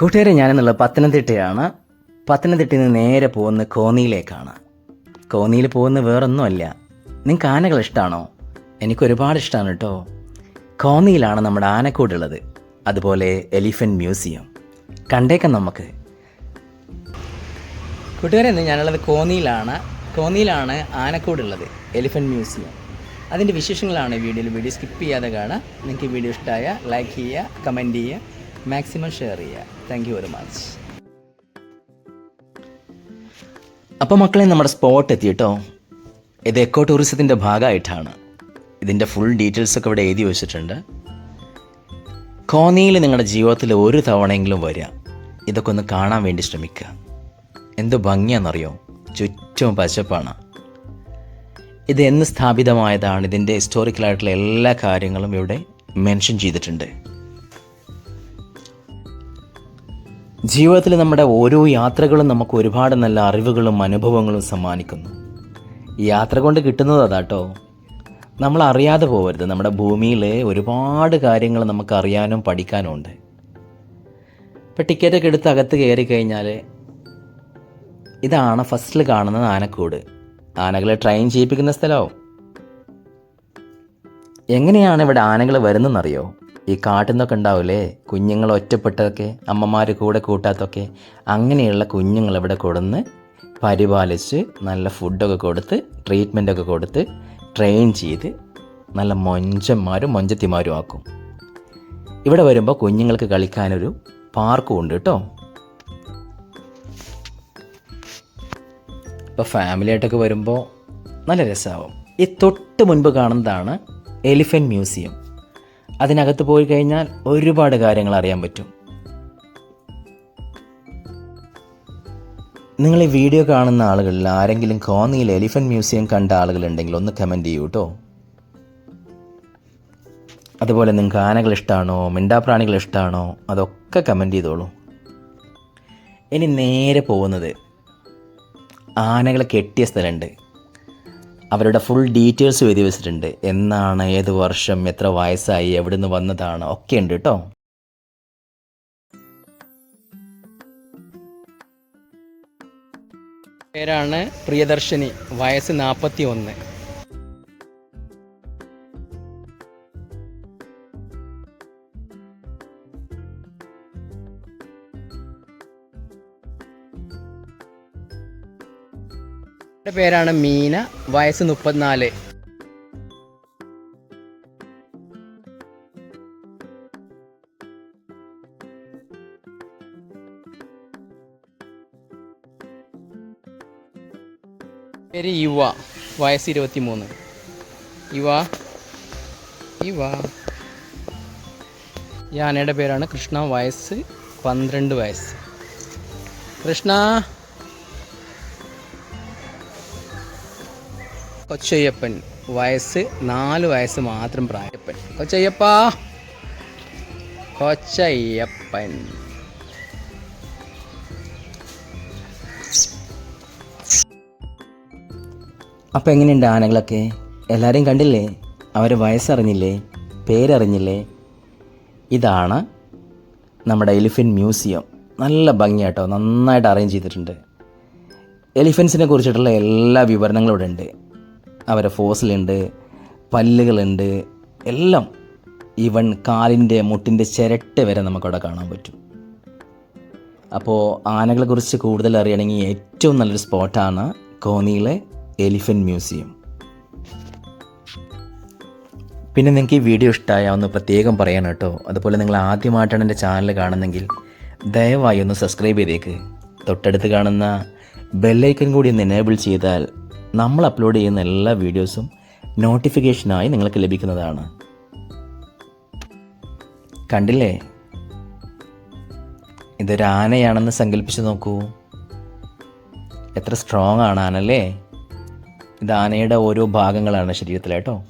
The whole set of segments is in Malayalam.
കൂട്ടുകാരെ ഞാനെന്നുള്ള പത്തനംതിട്ടയാണ്. പത്തനംതിട്ടയിൽ നിന്ന് നേരെ പോകുന്ന കോന്നിയിലേക്കാണ്. കോന്നിയിൽ പോകുന്ന വേറൊന്നുമല്ല. നിങ്ങൾക്ക് ആനകൾ ഇഷ്ടമാണോ എനിക്ക് ഒരുപാട് ഇഷ്ടമാണ് കേട്ടോ. കോന്നിയിലാണ് നമ്മുടെ ആനക്കൂടുള്ളത്. അതുപോലെ എലിഫന്റ് മ്യൂസിയം. കണ്ടേക്കാം നമുക്ക്. കൂട്ടുകാരെ ഇന്ന് ഞാനുള്ളത് കോന്നിയിലാണ്. കോന്നിയിലാണ് ആനക്കൂടുള്ളത് എലിഫന്റ് മ്യൂസിയം. അതിന്റെ വിശേഷങ്ങളാണ് വീഡിയോയിൽ. വീഡിയോ സ്കിപ്പ് ചെയ്യാതെ കാണാം നിങ്ങൾക്ക് വീഡിയോ ഇഷ്ടമായ ലൈക്ക് ചെയ്യുക കമന്റ് ചെയ്യുക. മാക്സിമം ഷെയർ ചെയ്യുക താങ്ക് വെരി മച്ച് അപ്പോൾ മക്കളെ നമ്മുടെ സ്പോട്ട് എത്തി കേട്ടോ ഇത് എക്കോ ടൂറിസത്തിന്റെ ഭാഗമായിട്ടാണ്. ഇതിന്റെ ഫുൾ ഡീറ്റെയിൽസൊക്കെ ഇവിടെ എഴുതി വെച്ചിട്ടുണ്ട്. കോന്നിയിൽ നിങ്ങളുടെ ജീവിതത്തിൽ ഒരു തവണയെങ്കിലും വരിക. ഇതൊക്കെ ഒന്ന് കാണാൻ വേണ്ടി ശ്രമിക്കുക. എന്ത് ഭംഗിയാണെന്നറിയോ? ചുറ്റും പച്ചപ്പാണ്. ഇത് എന്ന് സ്ഥാപിതമായതാണ് ഇതിന്റെ ഹിസ്റ്റോറിക്കലായിട്ടുള്ള എല്ലാ കാര്യങ്ങളും ഇവിടെ മെൻഷൻ ചെയ്തിട്ടുണ്ട്. ജീവിതത്തിൽ നമ്മുടെ ഓരോ യാത്രകളും നമുക്ക് ഒരുപാട് നല്ല അറിവുകളും അനുഭവങ്ങളും സമ്മാനിക്കുന്നു. യാത്ര കൊണ്ട് കിട്ടുന്നത് അതാട്ടോ. നമ്മൾ അറിയാതെ പോകരുത് നമ്മുടെ ഭൂമിയിൽ ഒരുപാട് കാര്യങ്ങൾ നമുക്ക് അറിയാനും പഠിക്കാനും ഉണ്ട്. ഇപ്പം ടിക്കറ്റൊക്കെ എടുത്ത് അകത്ത് കയറി കഴിഞ്ഞാൽ ഇതാണ് ഫസ്റ്റിൽ കാണുന്നത് ആനക്കൂട്. ആനകളെ ട്രെയിൻ ചെയ്യിപ്പിക്കുന്ന സ്ഥലമാവും എങ്ങനെയാണ് ഇവിടെ ആനകൾ വരുന്നതെന്നറിയോ? ഈ കാട്ടിന്നൊക്കെ ഉണ്ടാവില്ലേ കുഞ്ഞുങ്ങൾ ഒറ്റപ്പെട്ടതൊക്കെ അമ്മമാർ കൂടെ കൂട്ടാത്തൊക്കെ അങ്ങനെയുള്ള കുഞ്ഞുങ്ങൾ ഇവിടെ കൊടുന്ന് പരിപാലിച്ച് നല്ല ഫുഡൊക്കെ കൊടുത്ത് ട്രീറ്റ്മെന്റൊക്കെ കൊടുത്ത് ട്രെയിൻ ചെയ്ത് നല്ല മൊഞ്ചന്മാരും മൊഞ്ചത്തിമാരും ആക്കും. ഇവിടെ വരുമ്പോൾ കുഞ്ഞുങ്ങൾക്ക് കളിക്കാനൊരു പാർക്കും ഉണ്ട് കേട്ടോ. ഇപ്പോൾ ഫാമിലിയായിട്ടൊക്കെ വരുമ്പോൾ നല്ല രസമാവും ഈ തൊട്ട് മുൻപ് കാണുന്നതാണ് എലിഫന്റ് മ്യൂസിയം. അതിനകത്ത് പോയി കഴിഞ്ഞാൽ ഒരുപാട് കാര്യങ്ങൾ അറിയാൻ പറ്റും. നിങ്ങൾ ഈ വീഡിയോ കാണുന്ന ആളുകളിൽ ആരെങ്കിലും കോന്നിയിൽ എലിഫന്റ് മ്യൂസിയം കണ്ട ആളുകളുണ്ടെങ്കിൽ ഒന്ന് കമന്റ് ചെയ്യൂ കേട്ടോ അതുപോലെ നിങ്ങൾക്ക് ആനകൾ ഇഷ്ടമാണോ മിണ്ടാപ്രാണികൾ ഇഷ്ടമാണോ അതൊക്കെ കമന്റ് ചെയ്തോളൂ. ഇനി നേരെ പോകുന്നത് ആനകളെ കെട്ടിയ സ്ഥലമുണ്ട്. അവരുടെ ഫുൾ ഡീറ്റെയിൽസ് എഴുതി വെച്ചിട്ടുണ്ട് എന്നാണ് ഏത് വർഷം എത്ര വയസ്സായി എവിടെ നിന്ന് വന്നതാണ് ഒക്കെ ഉണ്ട് കേട്ടോ പേരാണ് പ്രിയദർശിനി വയസ്സ് നാൽപ്പത്തി ഒന്ന് പേരാണ് മീന വയസ്സ് മുപ്പത്തിനാല്. പേര് യുവ വയസ്സ് ഇരുപത്തി മൂന്ന് യുവ യുവ. ഈ ആനയുടെ പേരാണ് കൃഷ്ണ വയസ്സ് പന്ത്രണ്ട് വയസ്സ്. കൃഷ്ണ കൊച്ചയ്യപ്പൻ. വയസ്സ് നാല് വയസ്സ് മാത്രം പ്രായപ്പൻ. കൊച്ചയ്യപ്പ. കൊച്ചയ്യപ്പൻ. അപ്പം എങ്ങനെയുണ്ട് ആനകളൊക്കെ? എല്ലാവരെയും കണ്ടില്ലേ? അവരെ വയസ്സറിഞ്ഞില്ലേ? പേരറിഞ്ഞില്ലേ? ഇതാണ് നമ്മുടെ എലിഫന്റ് മ്യൂസിയം. നല്ല ഭംഗിയാട്ടോ. നന്നായിട്ട് അറേഞ്ച് ചെയ്തിട്ടുണ്ട്. എലിഫൻസിനെ കുറിച്ചിട്ടുള്ള എല്ലാ വിവരണങ്ങളും ഇവിടെ ഉണ്ട് അവരെ ഫോസിലുണ്ട് പല്ലുകളുണ്ട് എല്ലാം ഇവൺ കാലിന്റെ മുട്ടിന്റെ ചിരട്ട വരെ നമുക്കവിടെ കാണാൻ പറ്റും. അപ്പോൾ ആനകളെ കുറിച്ച് കൂടുതൽ അറിയണമെങ്കിൽ ഏറ്റവും നല്ലൊരു സ്പോട്ടാണ് കോന്നിയിലെ എലിഫന്റ് മ്യൂസിയം. പിന്നെ നിങ്ങൾക്ക് ഈ വീഡിയോ ഇഷ്ടമായ ഒന്ന് പ്രത്യേകം പറയണം കേട്ടോ. അതുപോലെ നിങ്ങൾ ആദ്യമായിട്ടാണ് എന്റെ ചാനൽ കാണുന്നെങ്കിൽ ദയവായി ഒന്ന് സബ്സ്ക്രൈബ് ചെയ്തേക്ക്. തൊട്ടടുത്ത് കാണുന്ന ബെല്ലൈക്കൻ കൂടി ഒന്ന് എനേബിൾ ചെയ്താൽ നമ്മൾ അപ്ലോഡ് ചെയ്യുന്ന എല്ലാ വീഡിയോസും നോട്ടിഫിക്കേഷനായി നിങ്ങൾക്ക് ലഭിക്കുന്നതാണ്. കണ്ടില്ലേ? ഇതൊരു ആനയാണെന്ന് സങ്കല്പിച്ച് നോക്കൂ. എത്ര സ്ട്രോങ് ആണ് ആനല്ലേ? ഇത് ആനയുടെ ഓരോ ഭാഗങ്ങളാണ് ശരീരത്തിലേട്ടോ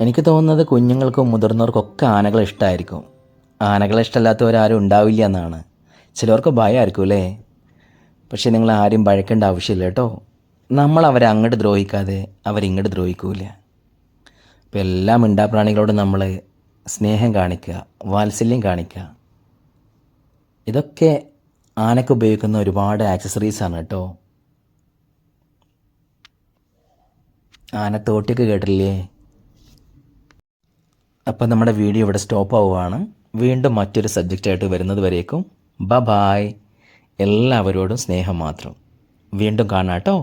എനിക്ക് തോന്നുന്നത് കുഞ്ഞുങ്ങൾക്കും മുതിർന്നവർക്കൊക്കെ ആനകളെ ഇഷ്ടമായിരിക്കും ആനകളെ ഇഷ്ടമല്ലാത്തവരാരും ഉണ്ടാവില്ല എന്നാണ്. ചിലവർക്ക് ഭയമായിരിക്കും അല്ലേ? പക്ഷേ നിങ്ങൾ ആരും ഭയക്കേണ്ട ആവശ്യമില്ല കേട്ടോ. നമ്മൾ അവരെ അങ്ങോട്ട് ദ്രോഹിക്കാതെ അവരിങ്ങോട്ട് ദ്രോഹിക്കൂല. അപ്പോൾ എല്ലാ മിണ്ടാപ്രാണികളോടും നമ്മൾ സ്നേഹം കാണിക്കുക വാത്സല്യം കാണിക്കുക. ഇതൊക്കെ ആനയ്ക്ക് ഉപയോഗിക്കുന്ന ഒരുപാട് ആക്സസറീസാണ് കേട്ടോ. ആന തോട്ടിയൊക്കെ കേട്ടില്ലേ അപ്പം നമ്മുടെ വീഡിയോ ഇവിടെ സ്റ്റോപ്പ് ആവുകയാണ്. വീണ്ടും മറ്റൊരു സബ്ജക്റ്റായിട്ട് വരുന്നത് വരേക്കും. ബ ബായ് എല്ലാവരോടും സ്നേഹം മാത്രം. വീണ്ടും കാണാം കേട്ടോ.